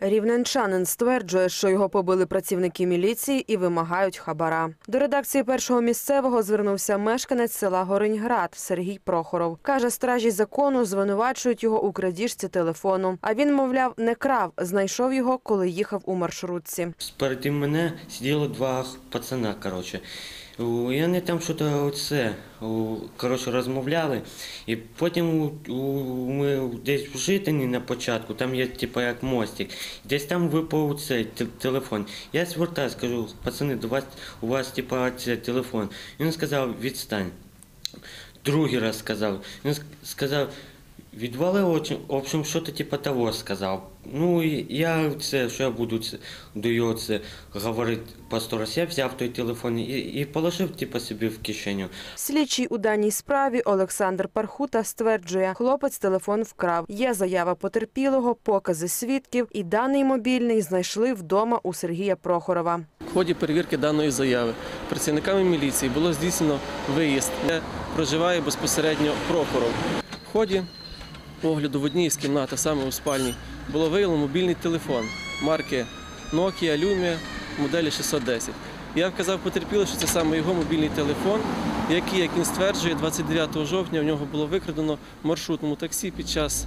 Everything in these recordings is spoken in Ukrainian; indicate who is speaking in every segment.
Speaker 1: Рівненчанин стверджує, що його побили працівники міліції і вимагають хабара. До редакції першого місцевого звернувся мешканець села Гориньград Сергій Прохоров. Каже, стражі закону звинувачують його у крадіжці телефону. А він, мовляв, не крав, знайшов його, коли їхав у маршрутці.
Speaker 2: Спереді мене сиділо два пацана, коротше. І вони там щось оце, коротше, розмовляли. І потім ми десь в Житині на початку, там є типу як мостик. Десь там випав цей телефон. Я звертаюсь, кажу, пацани, до вас, у вас типу, цей телефон. Він сказав, відстань. Другий раз сказав. Він сказав, відвали очі, в общем, що то типу того сказав. Ну, я це, що я буду це, до його це говорити по сто раз. Я взяв той телефон і, і положив типу, собі в кишеню.
Speaker 1: Слідчий у даній справі Олександр Пархута стверджує, хлопець телефон вкрав. Є заява потерпілого, покази свідків, і даний мобільний знайшли вдома у Сергія Прохорова.
Speaker 3: В ході перевірки даної заяви працівниками міліції було здійснено виїзд, де проживає безпосередньо Прохоров. В ході огляду в одній з кімнат, а саме у спальні, було виявлено мобільний телефон марки Nokia Lumia моделі 610. Я вказав потерпіло, що це саме його мобільний телефон, який, як він стверджує, 29 жовтня в нього було викрадено маршрутному таксі під час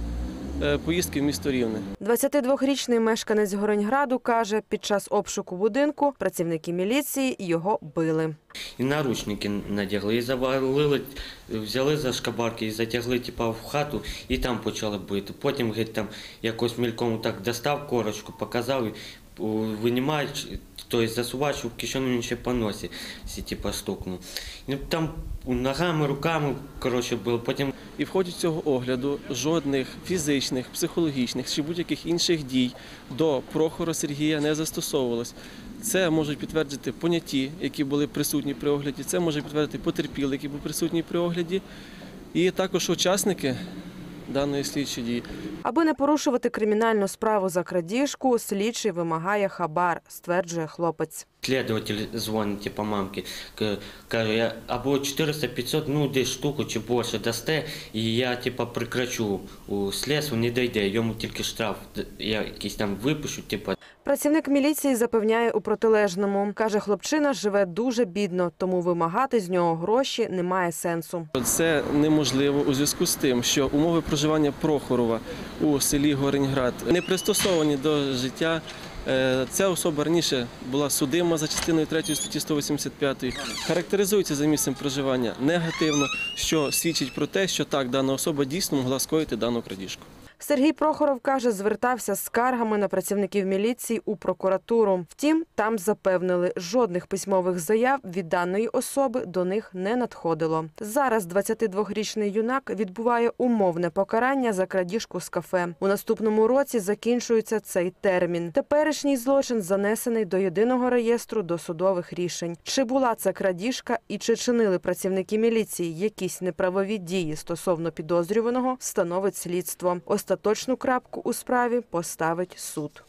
Speaker 3: поїздки в місто Рівне.
Speaker 1: 22-річний мешканець Гореньграду каже, під час обшуку будинку працівники міліції його били.
Speaker 2: І наручники надягли, і завалили, взяли за шкабарки і затягли типу, в хату, і там почали бити. Потім геть там якось мільком так достав корочку, показав, і, у, винімають, тобто засувач в кишеню він ще по носі, всі, типу, стукнув. І там ногами, руками, коротше, було. Потім
Speaker 3: І в ході цього огляду жодних фізичних, психологічних чи будь-яких інших дій до Прохора Сергія не застосовувалось. Це можуть підтвердити поняті, які були присутні при огляді, це може підтвердити потерпілий, який був присутній при огляді, і також учасники даної слідчі дії.
Speaker 1: Аби не порушувати кримінальну справу за крадіжку, слідчий вимагає хабар, стверджує хлопець.
Speaker 2: Слідователь дзвонить, типу, мамки, каже, я або 400-500, ну десь штуку чи більше дасте, і я типу, прикрачу у слідство, не дойде, йому тільки штраф, я якийсь там випишу, типу,
Speaker 1: Працівник міліції запевняє у протилежному. Каже, хлопчина живе дуже бідно, тому вимагати з нього гроші немає сенсу.
Speaker 3: Це неможливо у зв'язку з тим, що умови проживання Прохорова у селі Гореньград не пристосовані до життя. Е, Ця особа раніше була судима за частиною 3 статті 185, характеризується за місцем проживання негативно, що свідчить про те, що так дана особа дійсно могла скоїти дану крадіжку.
Speaker 1: Сергій Прохоров каже, звертався з скаргами на працівників міліції у прокуратуру. Втім, там запевнили, жодних письмових заяв від даної особи до них не надходило. Зараз 22-річний юнак відбуває умовне покарання за крадіжку з кафе. У наступному році закінчується цей термін. Теперішній злочин занесений до єдиного реєстру досудових рішень. Чи була це крадіжка і чи чинили працівники міліції якісь неправові дії стосовно підозрюваного, встановить слідство. Остаточну крапку у справі поставить суд.